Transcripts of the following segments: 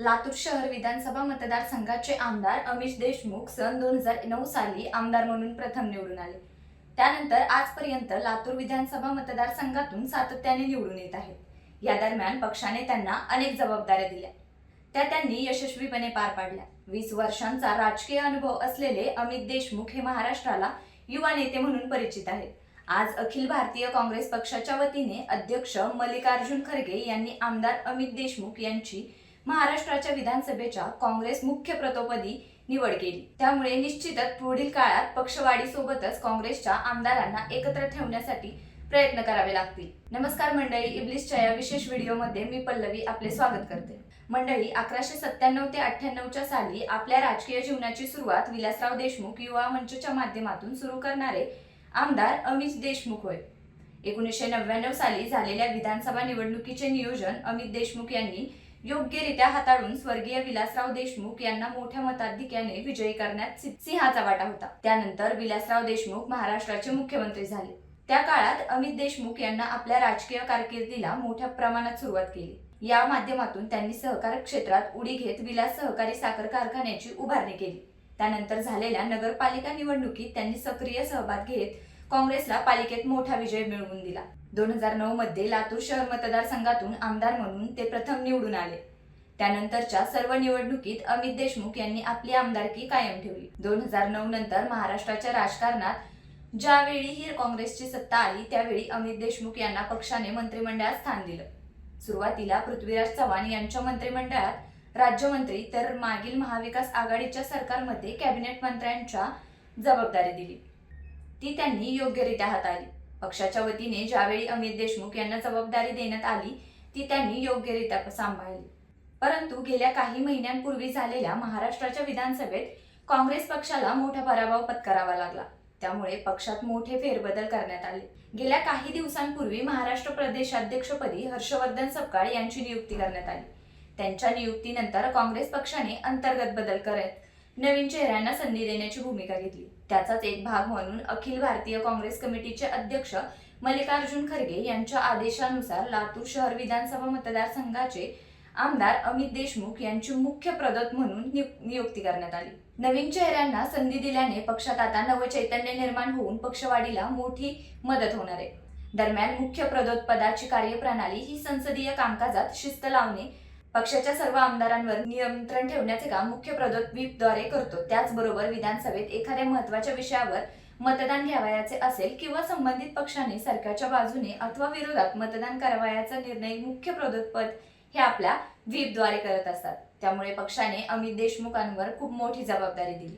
लातूर शहर विधानसभा मतदारसंघाचे आमदार अमिश देशमुख सन दोन हजार नऊ साली आमदार म्हणून प्रथम निवडून आले. त्यानंतर आजपर्यंत लातूर विधानसभा मतदारसंघातून सातत्याने निवडून येत आहेत. या दरम्यान पक्षाने त्यांना अनेक जबाबदाऱ्या दिल्या. त्या त्यांनी यशस्वीपणे पार पाडल्या. वीस वर्षांचा राजकीय अनुभव असलेले अमित देशमुख हे महाराष्ट्राला युवा नेते म्हणून परिचित आहेत. आज अखिल भारतीय काँग्रेस पक्षाच्या वतीने अध्यक्ष मल्लिकार्जुन खरगे यांनी आमदार अमित देशमुख यांची महाराष्ट्राच्या विधानसभेच्या काँग्रेस मुख्य प्रतोपदी निवड केली. त्यामुळे निश्चितच पुढील काळात पक्षवाढीसोबतच काँग्रेसच्या आमदारांना एकत्र ठेवण्यासाठी प्रयत्न करावे लागतील. नमस्कार मंडळी इब्लिसच्या या विशेष व्हिडिओमध्ये मी पल्लवी आपले स्वागत करते. मंडळी अकराशे सत्त्याण्णव ते अठ्ठ्याण्णवच्या साली आपल्या राजकीय जीवनाची सुरुवात विलासराव देशमुख युवा मंचच्या माध्यमातून सुरू करणारे आमदार अमित देशमुख होय. एकोणीसशे नव्याण्णव साली झालेल्या विधानसभा निवडणुकीचे नियोजन अमित देशमुख यांनी योग्यरित्या हाताळून स्वर्गीय विलासराव देशमुख यांना मोठ्या मताधिक्याने विजयी करण्यात सिंहाचा वाटा होता. त्यानंतर विलासराव देशमुख महाराष्ट्राचे मुख्यमंत्री झाले. त्या काळात अमित देशमुख यांना आपल्या राजकीय कारकिर्दीला मोठ्या प्रमाणात सुरुवात केली. या माध्यमातून त्यांनी सहकार क्षेत्रात उडी घेत विलास सहकारी साखर कारखान्याची उभारणी केली. त्यानंतर झालेल्या नगरपालिका निवडणुकीत त्यांनी सक्रिय सहभाग घेत काँग्रेसला पालिकेत मोठा विजय मिळवून दिला. दोन हजार नऊ मध्ये लातूर शहर मतदारसंघातून आमदार म्हणून ते प्रथम निवडून आले. त्यानंतरच्या सर्व निवडणुकीत अमित देशमुख यांनी आपली आमदारकी कायम ठेवली. दोन हजार नऊ नंतर महाराष्ट्राच्या राजकारणात ज्यावेळी ही काँग्रेसची सत्ता आली त्यावेळी अमित देशमुख यांना पक्षाने मंत्रिमंडळात स्थान दिलं. सुरुवातीला पृथ्वीराज चव्हाण यांच्या मंत्रिमंडळात राज्यमंत्री तर मागील महाविकास आघाडीच्या सरकारमध्ये कॅबिनेट मंत्र्यांच्या जबाबदारी दिली. ती त्यांनी योग्यरित्या हाताळली. पक्षाच्या वतीने ज्यावेळी अमित देशमुख यांना जबाबदारी देण्यात आली ती त्यांनी योग्यरित्या सांभाळली. परंतु गेल्या काही महिन्यांपूर्वी झालेल्या महाराष्ट्राच्या विधानसभेत काँग्रेस पक्षाला मोठा पराभव पत्करावा लागला. त्यामुळे पक्षात मोठे फेरबदल करण्यात आले. गेल्या काही दिवसांपूर्वी महाराष्ट्र प्रदेशाध्यक्षपदी हर्षवर्धन सपकाळ यांची नियुक्ती करण्यात आली. त्यांच्या नियुक्तीनंतर काँग्रेस पक्षाने अंतर्गत बदल करत नवीन चेहऱ्यांना संधी देण्याची भूमिका घेतली. त्याचाच एक भाग म्हणून अखिल भारतीय काँग्रेस कमिटीचे अध्यक्ष मल्लिकार्जुन खरगे यांच्या आदेशानुसार लातूर शहर विधानसभा मतदारसंघाचे आमदार अमित देशमुख यांची मुख्य प्रदत म्हणून नियुक्ती करण्यात आली. नवीन चेहऱ्यांना संधी दिल्याने पक्षात आता नवचैतन्य निर्माण होऊन पक्षवाढीला मोठी मदत होणार आहे. दरम्यान मुख्य प्रदोत पदाची कार्यप्रणाली ही संसदीय कामकाजात शिस्त लावणे पक्षाच्या सर्व आमदारांवर नियंत्रण ठेवण्याचे काम मुख्य प्रदोत करतो. त्याचबरोबर विधानसभेत एखाद्या महत्त्वाच्या विषयावर मतदान घ्यावयाचे असेल किंवा संबंधित पक्षाने सरकारच्या बाजूने अथवा विरोधात मतदान करावयाचा निर्णय मुख्य प्रदोत्पद हे आपल्या व्हीपद्वारे करत असतात. त्यामुळे पक्षाने अमित देशमुखांवर खूप मोठी जबाबदारी दिली.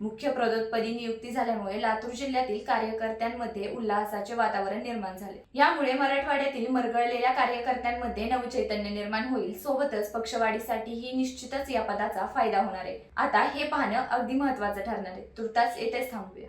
मुख्य प्रदोत्पदी नियुक्ती झाल्यामुळे लातूर जिल्ह्यातील कार्यकर्त्यांमध्ये उल्हासाचे वातावरण निर्माण झाले. यामुळे मराठवाड्यातील मरगळलेल्या कार्यकर्त्यांमध्ये नवचैतन्य निर्माण होईल. सोबतच पक्षवाढीसाठीही निश्चितच या पदाचा फायदा होणार आहे. आता हे पाहणं अगदी महत्वाचं ठरणार आहे. तुर्तास येथेच थांबूया.